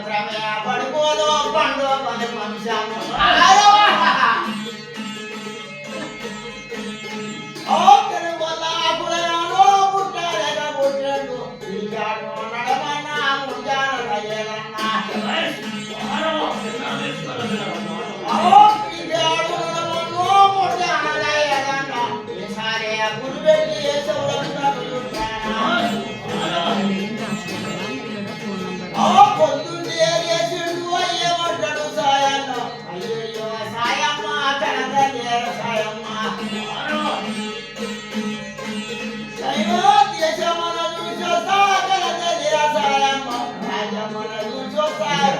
Otra vez. আমার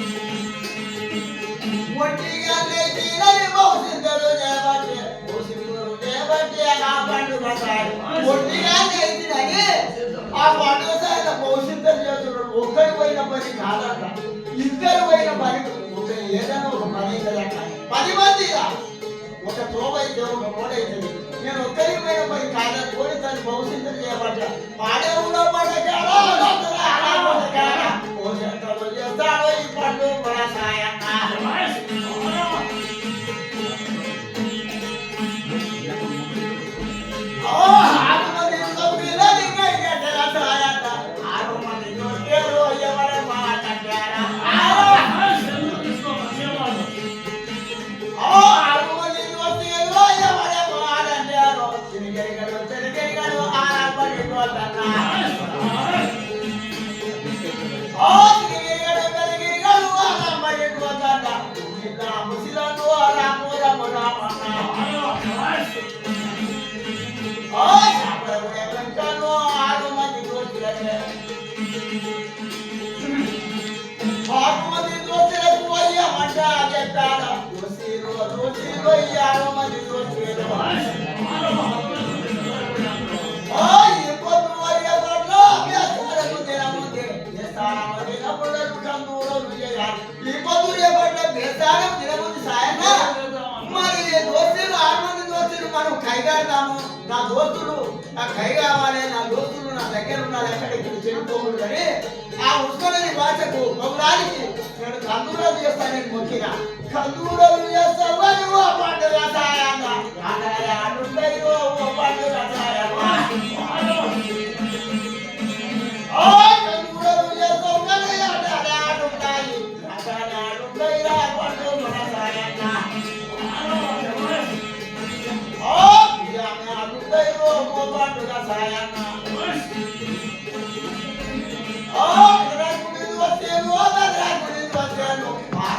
ఆ పండుగ సాయంత భవిష్యత్తు చేస్తున్నాడు. ఒక్కరి పోయిన పని కాదంట. ఇద్దరు పోయిన పని ఏదైనా ఒక పని అవుతుందట పది మంది ఒక త్రోవ అయితే ఒక మూడ అవుతుంది నేను ఒక్కరి పోయిన పని కాదని కోరి భవిష్యత్తు చేయబడ్డా. పాడే కైగాడతాము నా దోస్తులు నా కై కావాలి నా దోస్తులు నా దగ్గర ఉన్నారు ఎక్కడ ఇక్కడ చెడిపోకూడదని ఆ ఉత్సవని భాషకు బహుళానికి నేను కందులో చేస్తాను మొక్కి Oh, Draculino, Draculino, Draculino.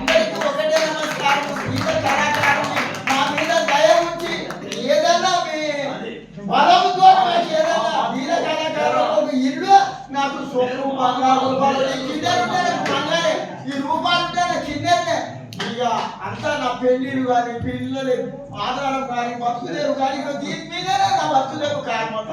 అందరికీ ఒకటే నమస్కారం. మీద కళాకారం ఏదన్నా మీ బలంతో మీద కళాకారం ఇల్లు నాకు సొమ్ము రూపాయలు కింద ఈ రూపాయలు ఉంటే కిందనే. ఇక అంతా నా పెళ్ళిళ్ళు కానీ పిల్లలు ఆధారం కానీ బతుకులేరు కానీ దీని మీదనే నా బతుకులేరు కారణం